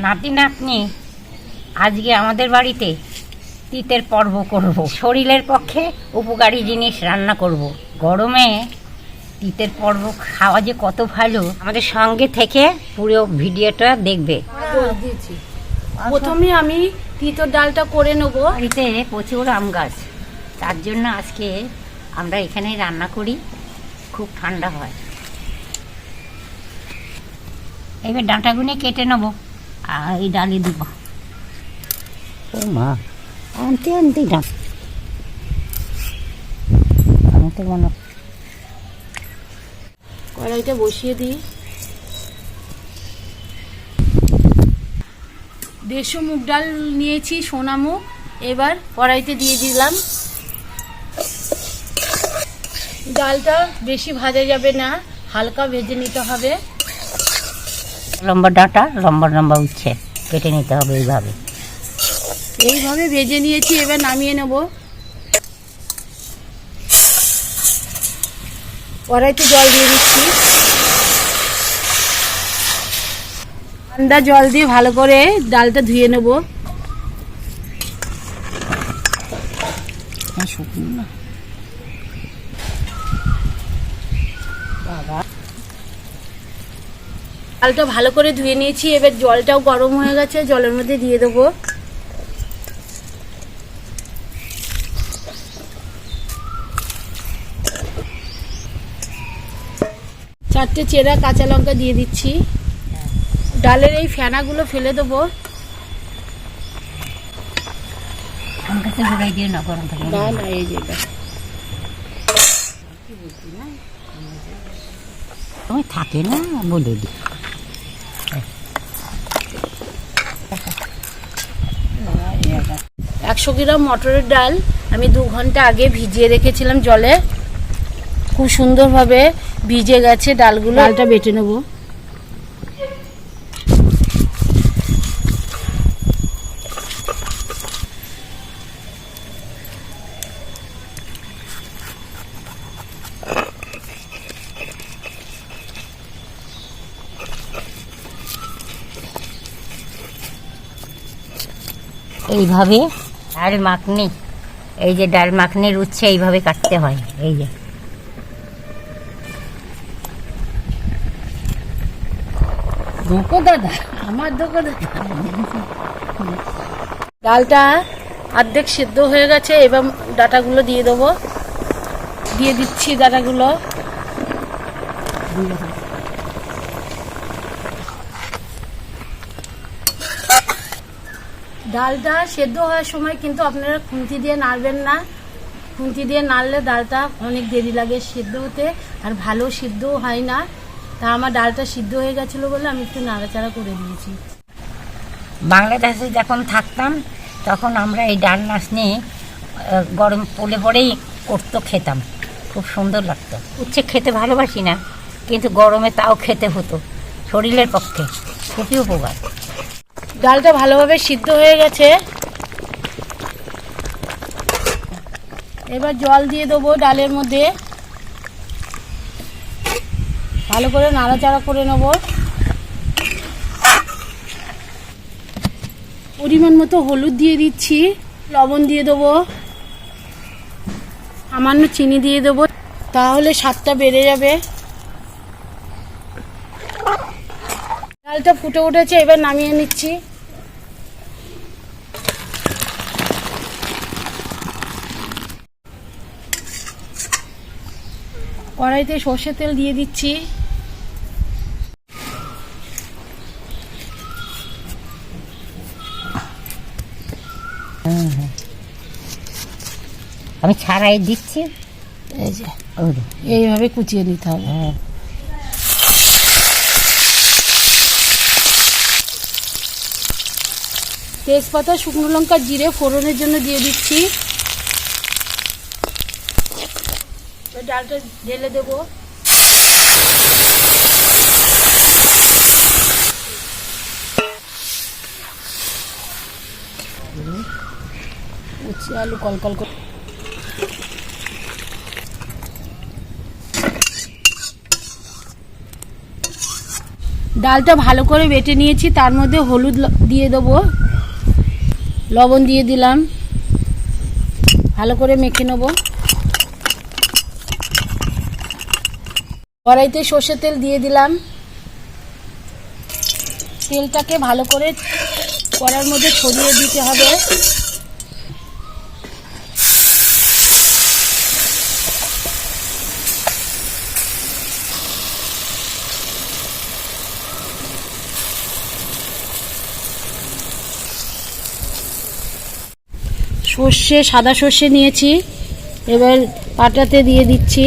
নাতি নাতনি আজকে আমাদের বাড়িতে তিতের পর্ব করব। শরীরের পক্ষে উপকারী জিনিস রান্না করব। গরমে তিতের পর্ব খাওয়া যে কত ভালো আমাদের সঙ্গে থেকে পুরো ভিডিওটা দেখবে। প্রথমে আমি তিতর ডালটা করে নেব। বাড়িতে প্রচুর আম গাছ তার জন্য আজকে আমরা এখানেই রান্না করি খুব ঠান্ডা হয়। এবার ডাঁটাগুনে কেটে নেব। আর এই ডালে দিব। ও মা। আনতে আনতে ডাক আনতে মনে কড়াইটা বসিয়ে দিই। দেড়শো মুগ ডাল নিয়েছি সোনা মুগ। এবার কড়াইতে দিয়ে দিলাম। ডালটা বেশি ভাজা যাবে না হালকা ভেজে নিতে হবে। লম্বা ডাঁটা লম্বা লম্বা উচ্ছে। কেটে নিতে হবে এইভাবে। এইভাবে ভেজে নিয়েছি এবার নামিয়ে নেব। কড়াইতে জল দিয়ে দিচ্ছি। ঠান্ডা জল দিয়ে ভালো করে ডালটা ধুয়ে নেব। হ্যাঁ, শুকনো না। ডালটা ভালো করে ধুয়ে নিয়েছি, এবার জলটাও গরম হয়ে গেছে, জলের মধ্যে দিয়ে দেবো। চারটে চেরা কাঁচা লঙ্কা দিয়ে দিচ্ছি। ডালের এই ফেনাগুলো ফেলে দেবো। থাকে না বলে দি একশো গ্রাম মটরের ডাল আমি দু ঘণ্টা আগে ভিজিয়ে রেখেছিলাম জলে। খুব সুন্দরভাবে ভিজে গেছে ডালগুলো। ডালটা বেটে নেব। এইভাবে ডাল মাখনি। এই যে ডাল মাখনির উচ্ছে এইভাবে কাটতে হয়, এই যে। ডালটা অর্ধেক সিদ্ধ হয়ে গেছে, এবার ডাটাগুলো দিয়ে দেবো। দিয়ে দিচ্ছি ডাটাগুলো। ডালটা সেদ্ধ হওয়ার সময় কিন্তু আপনারা খুন্তি দিয়ে নাড়বেন না। খুন্তি দিয়ে নাড়লে ডালটা অনেক দেরি লাগে সেদ্ধ হতে, আর ভালো সিদ্ধও হয় না। তা আমার ডালটা সিদ্ধ হয়ে গেছিল বলে আমি একটু নাড়াচাড়া করে দিয়েছি। বাংলাদেশে যখন থাকতাম, তখন আমরা এই ডাল নাচনি গরম পড়ে পরেই করতো খেতাম। খুব সুন্দর লাগতো। উচ্ছে খেতে ভালোবাসি না, কিন্তু গরমে তাও খেতে হতো। শরীরের পক্ষে খুবই উপকার। ডালটা ভালোভাবে সিদ্ধ হয়ে গেছে। এবার জল দিয়ে দেবো ডালের মধ্যে। ভালো করে নাড়াচাড়া করে নেব। পরিমাণ মতো হলুদ দিয়ে দিচ্ছি, লবণ দিয়ে দেবো। সামান্য চিনি দিয়ে দেবো, তাহলে স্বাদটা বেড়ে যাবে। ডালটা ফুটে উঠেছে, এবার নামিয়ে নিচ্ছি। কড়াইতে সর্ষের তেল দিয়ে দিচ্ছি। আমি ছাড়াই দিচ্ছি। এই যে। এইভাবে কুচিয়ে নিতে হবে। হ্যাঁ। তেজপাতা শুকনো লঙ্কা জিরে ফোড়নের জন্য দিয়ে দিচ্ছি এবার ডালটা ঢেলে দেবো। উচ্ছে আলু কলকল করে ডালটা ভালো করে বেটে নিয়েছি, তার মধ্যে হলুদ দিয়ে দেবো। লবণ দিয়ে দিলাম। ভালো করে মেখে নেব। কড়াইতে সর্ষের তেল দিয়ে দিলাম। তেলটাকে ভালো করে কড়ার মধ্যে ছড়িয়ে দিতে হবে। সর্ষে, সাদা সর্ষে নিয়েছি। এবার পাটাতে দিয়ে দিচ্ছি।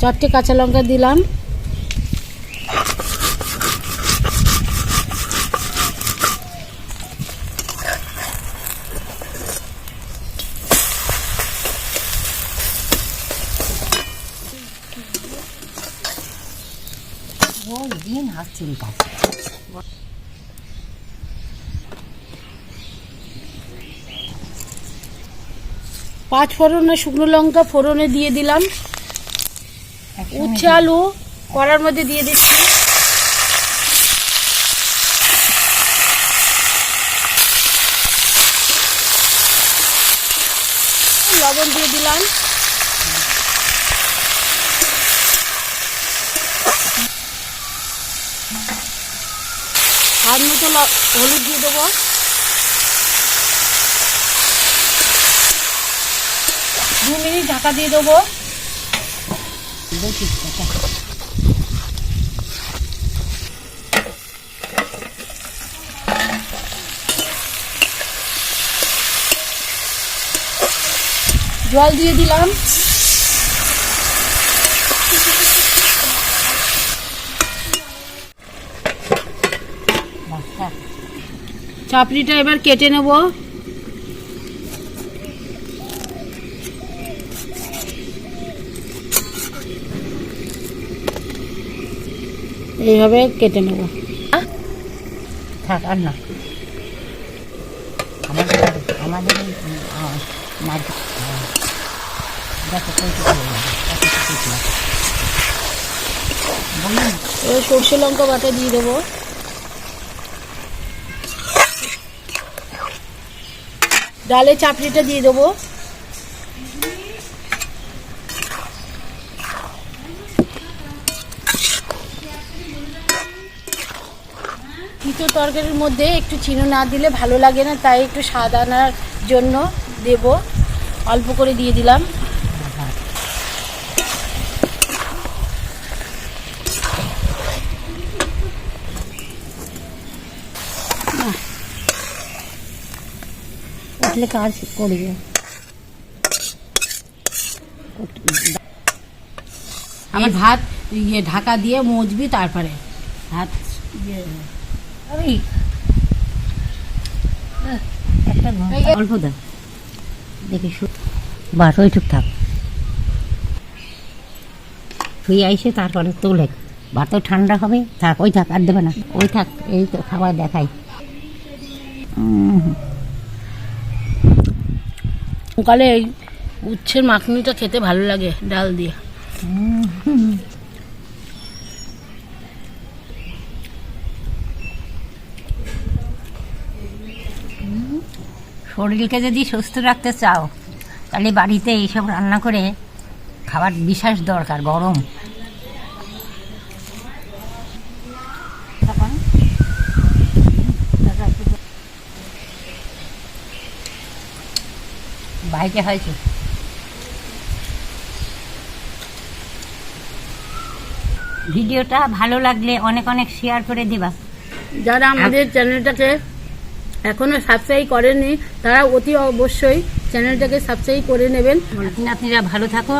চারটে কাঁচা লঙ্কা দিলাম। পাঁচ ফোড়ন শুকনো লঙ্কা ফোড়নে দিয়ে দিলাম। উচ্ছে আলু কড়ার মধ্যে দিয়ে দিচ্ছি। লবণ দিয়ে দিলাম। হাত মতো হলুদ দিয়ে দেবো। দু মিনিট ঢাকা দিয়ে দেবো। জল দিয়ে দিলাম। চাপড়িটা এবার কেটে নেব। এইভাবে কেটে নেব। থাক আর না। আমাদের আমাদের এবার সর্ষে লঙ্কা বাটা দিয়ে দেবো। ডালে চাপড়িটা দিয়ে দেবো। তিতো তরকারির মধ্যে একটু চিনি না দিলে ভালো লাগে না তাই একটু স্বাদ আনার জন্য দেব। অল্প করে দিয়ে দিলাম। উঠলে কাজ করবে এই ভাত ইয়ে ঢাকা দিয়ে মজবি তারপরে। ভাত ইয়ে একটা ঘণ্টা অল্প দাও দেখি শু বাস ওইটুক থাক। শুয়ে আইসে তারপরে তোলে ভাতও ঠান্ডা হবে থাক ওই থাক আর দেবে না। ওই থাক এই তো খাবার দেখাই। সকালে এই উচ্ছের মাখনিটা খেতে ভালো লাগে ডাল দিয়ে। শরীরকে যদি সুস্থ রাখতে চাও তাহলে বাড়িতে এইসব রান্না করে খাবার বিশেষ দরকার গরম। বাইকে হয়েছে। ভিডিওটা ভালো লাগলে অনেক অনেক শেয়ার করে দিবা। যারা আমাদের চ্যানেলটাকে এখনও সাবস্ক্রাইব করেননি তারা অতি অবশ্যই চ্যানেলটাকে সাবস্ক্রাইব করে নেবেন। আপনারা ভালো থাকো।